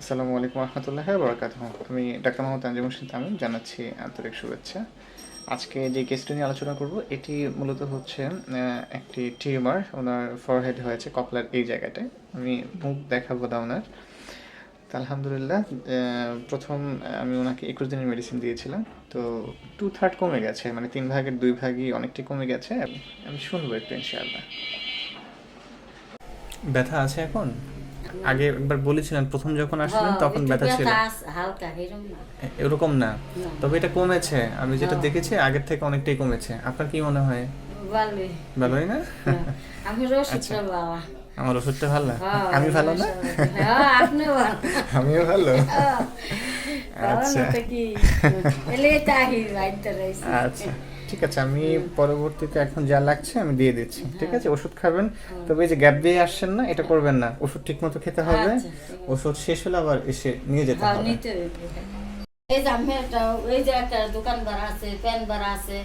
আসসালামু আলাইকুম রহমতুল্লাহ বরকাত আমি ডাক্তার মোহাম্মদ তানজিম হোসেন তামিম, জানাচ্ছি আন্তরিক শুভেচ্ছা। আজকে যে কেসটি নিয়ে আলোচনা করব, এটি মূলত হচ্ছে একটি টিউমার ওনার ফরহেড হয়েছে কপলার এই জায়গাটায়। আমি মুখ দেখাবো না ওনার। আলহামদুলিল্লাহ প্রথম আমি ওনাকে একুশ দিনের মেডিসিন দিয়েছিলাম। তো টু থার্ড কমে গেছে মানে তিন ভাগের দুই ভাগই অনেকটাই কমে গেছে। আমি শুনব একটু ইনশাআল্লাহ। ব্যথা আছে এখন? আগে একবার বলেছিলেন প্রথম যখন আসলেন তখন ব্যথা ছিল। এরকম না। তবে এটা কমেছে আমি যেটা। দেখেছি আগের থেকে অনেকটাই কমেছে। আপনার কি মনে হয়? ভালোই। না? আচ্ছা। আমার ওষুধটা ভালো না? আমি ভালো না? ভালো। আমিও ভালো। আচ্ছা। আচ্ছা। ঠিক আছে আমি পরবর্তীতে এখন যা লাগছে আমি দিয়ে দিচ্ছি ঠিক আছে? ওষুধ খাবেন তবে এই যে গ্যাপ দিয়ে আসছেন না এটা করবেন না। ওষুধ ঠিক মতো খেতে হবে। আচ্ছা। ওষুধ শেষ হলে আবার এসে নিয়ে যেতে হ্যাঁ হবে। এই যে আমি একটা ওই যে একটা দোকান ভাড়া আছে প্যান ভাড়া আছে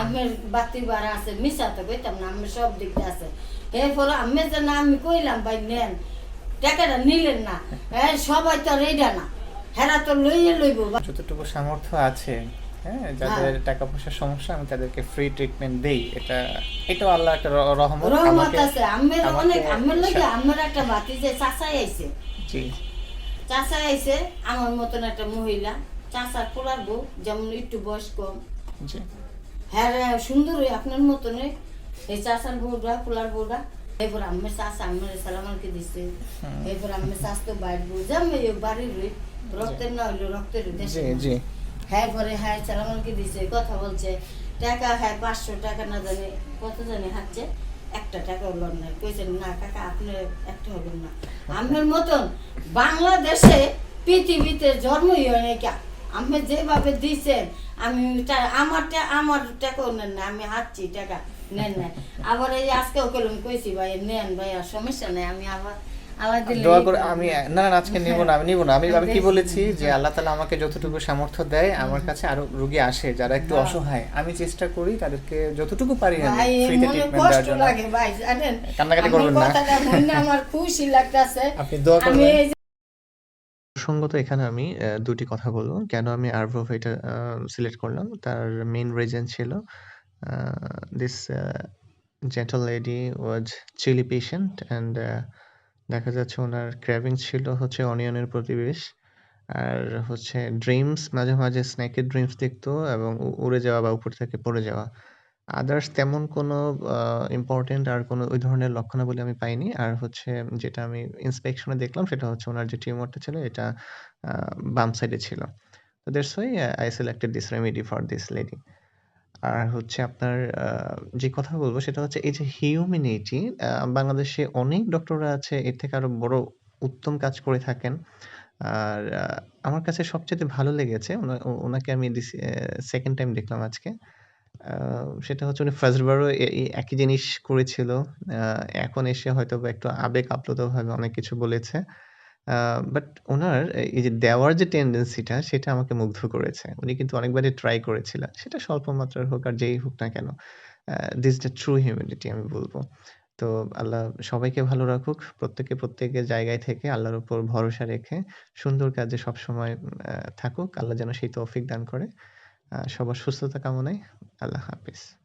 আমের বাতি ভাড়া আছে মিশা তো কইতাম না আমি সব দিক দিয়ে আছে। এরপর আমি যে না আমি কইলাম ভাই নেন টাকাটা নিলেন না। হ্যাঁ সবাই তো রেডা না। হেরা তো লইয়ে লইব যতটুকু সামর্থ্য আছে হ্যাঁ যাদের টাকা পয়সার সমস্যা আমি তাদেরকে ফ্রি ট্রিটমেন্ট দেই। এটা এটাও আল্লাহ একটা রহমত। রহমত আছে। আমের অনেক আমের লাগে আমের একটা বাতি যে চাচাই আইছে। জি। চাচা আইছে আমার মতন একটা মহিলা। চাচার পোলার বউ যেমন একটু বয়স কম। জি। হ্যাঁ সুন্দর আপনার মতন এই চাচার বউটা পোলার বউটা। এরপর আমি আমার দিছে। এরপর আমি চাষ তো বাইর আমি এই বাড়ির রক্তের না হইল রক্তের দেশে হ্যাঁ পরে হ্যাঁ দিছে কথা বলছে। টাকা হ্যাঁ পাঁচশো টাকা না জানি কত জানি হাঁটছে। একটা টাকা হলো না কইছেন না কাকা আপনার একটা হলো না। আপনার মতন বাংলাদেশে পৃথিবীতে জন্মই হয় নাই কা আপনি যেভাবে দিছেন আমি আমার আমার টাকাও নেন না আমি হাঁটছি টাকা। নেন আবার এই আজকেও কলম কইছি ভাই নেন ভাই আর সমস্যা নেই আমি আবার আবার দোয়া করে আমি না না আজকে নিব না আমি নিব না। আমি আমি কি বলেছি যে আল্লাহ তালা আমাকে যতটুকু সামর্থ্য দেয় আমার কাছে আরও রোগী আসে যারা একটু হ্যাঁ। অসহায়। আমি চেষ্টা করি তাদেরকে যতটুকু পারি আমি ফ্রিতে ট্রিটমেন্ট দেওয়ার জন্য। লাগে ভাই জানেন? কান্নাকাটি করবেন না। কথাটা আমার খুশি লাগতাছে। আপনি দোয়া করবেন। প্রসঙ্গত এখানে আমি আহ, দুটি কথা বলব। কেন আমি আরভভ এটা সিলেক্ট করলাম? তার মেন রিজন ছিল this gentle lady was chilly patient and দেখা যাচ্ছে ওনার ক্র্যাভিং ছিল হচ্ছে অনিয়নের প্রতিবেশ আর হচ্ছে ড্রিমস মাঝে মাঝে স্ন্যাকের ড্রিমস দেখতো এবং উড়ে যাওয়া বা উপর থেকে পড়ে যাওয়া। আদার্স তেমন কোনো ইম্পর্টেন্ট আর কোনো ওই ধরনের লক্ষণাবলী আমি পাইনি। আর হচ্ছে যেটা আমি ইন্সপেকশনে দেখলাম সেটা হচ্ছে ওনার যে টিউমারটা ছিল এটা বাম সাইডে ছিল। তো that's why I selected this remedy for this lady আর হচ্ছে আপনার যে কথা বলব সেটা হচ্ছে এই যে হিউম্যানিটি বাংলাদেশে অনেক ডক্টররা আছে, এর থেকে আরও বড় উত্তম কাজ করে থাকেন। আর আমার কাছে সবচেয়ে ভালো লেগেছে ওনাকে আমি সেকেন্ড টাইম দেখলাম আজকে। সেটা হচ্ছে উনি ফার্স্টবারও একই জিনিস করেছিল। এখন এসে হয়তো বা একটু আবেগ আপ্লুত ভাবে অনেক কিছু বলেছে। বাট ওনার এই যে দেওয়ার যে টেন্ডেন্সিটা সেটা আমাকে মুগ্ধ করেছে। উনি কিন্তু অনেকবারই ট্রাই করেছিলেন। সেটা স্বল্প মাত্রার হোক আর যেই হোক না কেন দিস দ্য ট্রু হিউম্যানিটি আমি বলব। তো আল্লাহ সবাইকে ভালো রাখুক, প্রত্যেকে প্রত্যেকের জায়গায় থেকে আল্লাহর উপর ভরসা রেখে সুন্দর কাজে সবসময় থাকুক। আল্লাহ যেন সেই তৌফিক দান করে। সবার সুস্থতা কামনায় আল্লাহ হাফিজ।